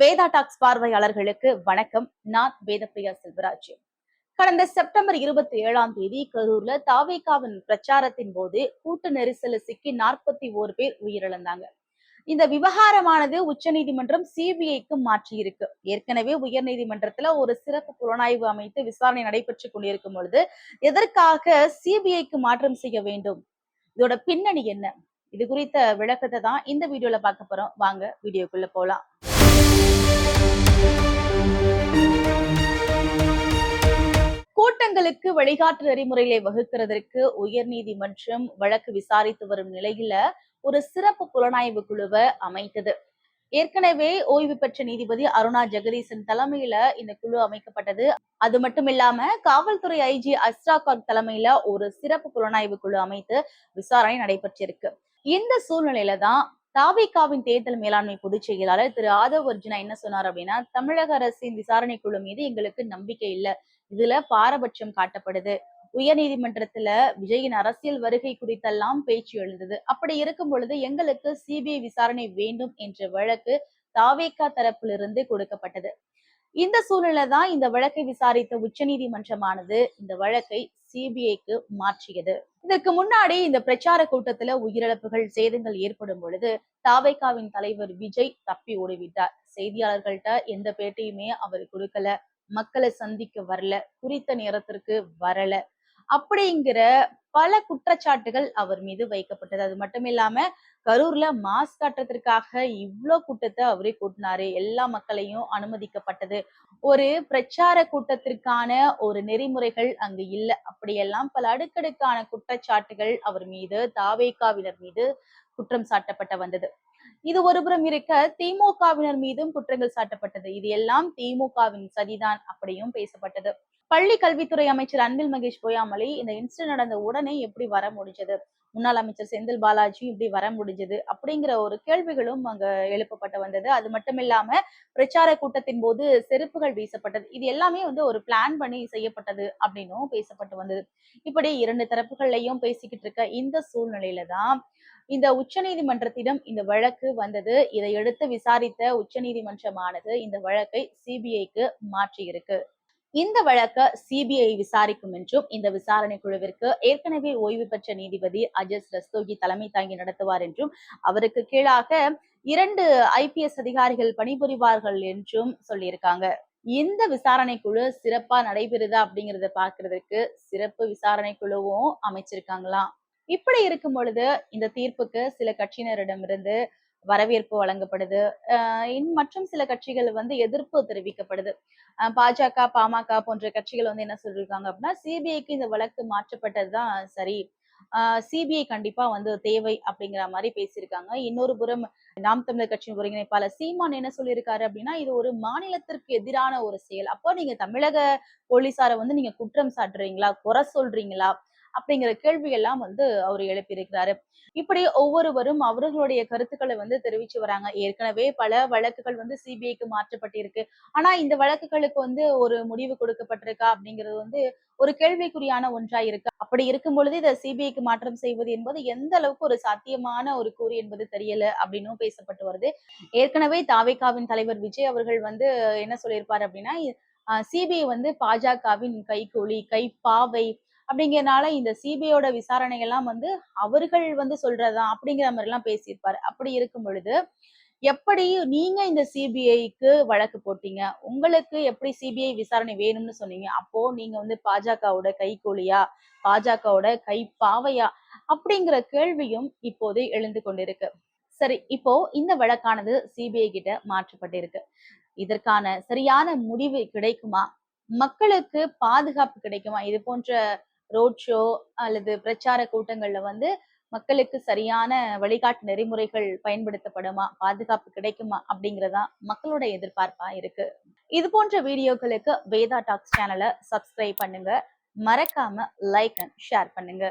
Veda tax பார்வையாளர்களுக்கு வணக்கம். நான் வேதப்பிரியா செல்வராஜ். கடந்த செப்டம்பர் இருபத்தி ஏழாம் தேதி கரூர்ல தாவேகாவின் பிரச்சாரத்தின் போது கூட்ட நெரிசல சிக்கி நாற்பத்தி ஓர் பேர் உயிரிழந்தாங்க. இந்த விவகாரமானது உச்சநீதிமன்றம் சிபிஐக்கு மாற்றி இருக்கு ஏற்கனவே உயர்நீதிமன்றத்துல ஒரு சிறப்பு புலனாய்வு அமைத்து விசாரணை நடைபெற்று கொண்டிருக்கும் பொழுது எதற்காக சிபிஐக்கு மாற்றம் செய்ய வேண்டும்? இதோட பின்னணி என்ன? இது குறித்த விளக்கத்தை தான் இந்த வீடியோல பார்க்க போறோம். வாங்க வீடியோக்குள்ள போலாம். கூட்டங்களுக்கு வழிகாட்டு நெறிமுறைகளை வகுக்கிறதற்கு உயர்நீதிமன்றம் வழக்கு விசாரித்து வரும் நிலையில ஒரு சிறப்பு புலனாய்வு குழுவை அமைத்தது. ஏற்கனவே ஓய்வு பெற்ற நீதிபதி அருணா ஜெகதீசன் தலைமையில இந்த குழு அமைக்கப்பட்டது. அது மட்டும் இல்லாம காவல்துறை ஐஜி அஸ்ராகார் தலைமையில ஒரு சிறப்பு புலனாய்வு குழு அமைத்து விசாரணை நடைபெற்றிருக்கு. இந்த சூழ்நிலையில தான் தாவிகாவின் தேர்தல் மேலாண்மை பொதுச் செயலாளர் திரு ஆதவ் அர்ஜுனா என்ன சொன்னார் அப்படின்னா தமிழக அரசின் விசாரணை குழு மீது எங்களுக்கு நம்பிக்கை இல்லை. இதுல பாரபட்சம் காட்டப்படுது. உயர்நீதிமன்றத்துல விஜயின் அரசியல் வருகை குறித்தெல்லாம் பேச்சு எழுந்தது. அப்படி இருக்கும் பொழுது எங்களுக்கு சிபிஐ விசாரணை வேண்டும் என்ற வழக்கு தாவேகா தரப்பிலிருந்து கொடுக்கப்பட்டது. இந்த சூழ்நிலை தான் இந்த வழக்கை விசாரித்த உச்சநீதிமன்றமானது இந்த வழக்கை சிபிஐக்கு மாற்றியது. இதற்கு முன்னாடி இந்த பிரச்சார கூட்டத்துல உயிரிழப்புகள் சேதங்கள் ஏற்படும் பொழுது தாவைக்காவின் தலைவர் விஜய் தப்பி ஓடிவிட்டார். செய்தியாளர்கள்ட்ட எந்த பேட்டியுமே அவர் கொடுக்கல. மக்களை சந்திக்க வரல. குறித்த நேரத்திற்கு வரல. அப்படிங்கிற பல குற்றச்சாட்டுகள் அவர் மீது வைக்கப்பட்டது. அது மட்டும் இல்லாம கரூர்ல மாஸ் காட்டுறதுக்காக இவ்வளோ கூட்டத்தை அவரே கூட்டினாரு. எல்லா மக்களையும் அனுமதிக்கப்பட்டது. ஒரு பிரச்சார கூட்டத்திற்கான ஒரு நெறிமுறைகள் அங்கு இல்ல. அப்படியெல்லாம் பல அடுக்கடுக்கான குற்றச்சாட்டுகள் அவர் மீது தாவேகாவினர் மீது குற்றம் சாட்டப்பட்ட வந்தது. இது ஒருபுறம் இருக்க திமுகவினர் மீதும் குற்றங்கள் சாட்டப்பட்டது. இது எல்லாம் திமுகவின் சதிதான் அப்படியும் பேசப்பட்டது. பள்ளி கல்வித்துறை அமைச்சர் அன்பில் மகேஷ் பொய்யாமலை இந்த இன்சிடென்ட் நடந்த உடனே எப்படி வர முடிஞ்சது? முன்னாள் அமைச்சர் செந்தில் பாலாஜி இப்படி வர முடிஞ்சது? அப்படிங்கிற ஒரு கேள்விகளும் அங்க எழுப்பப்பட்டு வந்தது. அது மட்டும் இல்லாம பிரச்சார கூட்டத்தின் போது செருப்புகள் வீசப்பட்டது. இது எல்லாமே வந்து ஒரு பிளான் பண்ணி செய்யப்பட்டது அப்படின்னும் பேசப்பட்டு வந்தது. இப்படி இரண்டு தரப்புகள்லையும் பேசிக்கிட்டு இருக்க இந்த சூழ்நிலையில தான் இந்த உச்சநீதிமன்றத்திடம் இந்த வழக்கு வந்தது. இதை எடுத்து விசாரித்த உச்சநீதிமன்றமானது இந்த வழக்கை சிபிஐக்கு மாற்றி இருக்கு இந்த வழக்க சிபிஐ விசாரிக்கும் என்றும் இந்த விசாரணை குழுவிற்கு ஏற்கனவே ஓய்வு பெற்ற நீதிபதி அஜஸ் ரஸ்தோகி தலைமை தாங்கி நடத்துவார் என்றும் அவருக்கு கீழாக இரண்டு ஐபிஎஸ் அதிகாரிகள் பணிபுரிவார்கள் என்றும் சொல்லியிருக்காங்க. இந்த விசாரணை குழு சிறப்பா நடைபெறுதா அப்படிங்கறத பாக்குறதுக்கு சிறப்பு விசாரணை குழுவும் அமைச்சிருக்காங்களாம். இப்படி இருக்கும் பொழுது இந்த தீர்ப்புக்கு சில கட்சியினரிடமிருந்து வரவேற்பு வழங்கப்படுது. இன் மற்றும் சில கட்சிகள் வந்து எதிர்ப்பு தெரிவிக்கப்படுது. பாஜக பாமக போன்ற கட்சிகள் வந்து என்ன சொல்லியிருக்காங்க அப்படின்னா சிபிஐக்கு இந்த வழக்கு மாற்றப்பட்டதுதான் சரி. சிபிஐ கண்டிப்பா வந்து தேவை அப்படிங்கிற மாதிரி பேசியிருக்காங்க. இன்னொரு புறம் நாம் தமிழர் கட்சியின் ஒருங்கிணைப்பாளர் சீமான் என்ன சொல்லியிருக்காரு அப்படின்னா இது ஒரு மாநிலத்திற்கு எதிரான ஒரு செயல். அப்போ நீங்க தமிழக போலீசாரை வந்து நீங்க குற்றம் சாட்டுறீங்களா? குறை சொல்றீங்களா? அப்படிங்கிற கேள்வி எல்லாம் வந்து அவர் எழுப்பியிருக்கிறாரு. இப்படி ஒவ்வொருவரும் அவர்களுடைய கருத்துக்களை வந்து தெரிவிச்சு வராங்க. ஏற்கனவே பல வழக்குகள் வந்து சிபிஐக்கு மாற்றப்பட்டிருக்கு. ஆனா இந்த வழக்குகளுக்கு வந்து ஒரு முடிவு கொடுக்கப்பட்டிருக்கா அப்படிங்கிறது வந்து ஒரு கேள்விக்குறியான ஒன்றா இருக்கு அப்படி இருக்கும் பொழுது இதை சிபிஐக்கு மாற்றம் செய்வது என்பது எந்த அளவுக்கு ஒரு சாத்தியமான ஒரு கூறு என்பது தெரியல அப்படின்னும் பேசப்பட்டு வருது. ஏற்கனவே தாவேகாவின் தலைவர் விஜய் அவர்கள் வந்து என்ன சொல்லியிருப்பாரு அப்படின்னா சிபிஐ வந்து பாஜகவின் கைகூலி கைப்பாவை அப்படிங்கிறனால இந்த சிபிஐயோட விசாரணைகள்லாம் வந்து அவர்கள் வந்து சொல்றதா அப்படிங்கிற மாதிரி எல்லாம் பேசியிருப்பாரு. அப்படி இருக்கும் பொழுது எப்படி நீங்க இந்த சிபிஐக்கு வழக்கு போட்டீங்க? உங்களுக்கு எப்படி சிபிஐ விசாரணை வேணும்னு சொன்னீங்க? அப்போ நீங்க வந்து பாஜகவோட கைகூலியா பாஜகவோட கை பாவையா அப்படிங்கிற கேள்வியும் இப்போது எழுந்து கொண்டிருக்கு. சரி இப்போ இந்த வழக்கானது சிபிஐ கிட்ட மாற்றப்பட்டிருக்கு. இதற்கான சரியான முடிவு கிடைக்குமா? மக்களுக்கு பாதுகாப்பு கிடைக்குமா? இது போன்ற ரோட் ஷோ அல்லது பிரச்சார கூட்டங்களில் வந்து மக்களுக்கு சரியான வழிகாட்டு நெறிமுறைகள் பயன்படுத்தப்படுமா? பாதுகாப்பு கிடைக்குமா? அப்படிங்கிறதா மக்களோட எதிர்பார்ப்பா இருக்கு. இது போன்ற வீடியோக்களுக்கு வேதா டாக்ஸ் சேனலை சப்ஸ்கிரைப் பண்ணுங்க. மறக்காம லைக் அண்ட் ஷேர் பண்ணுங்க.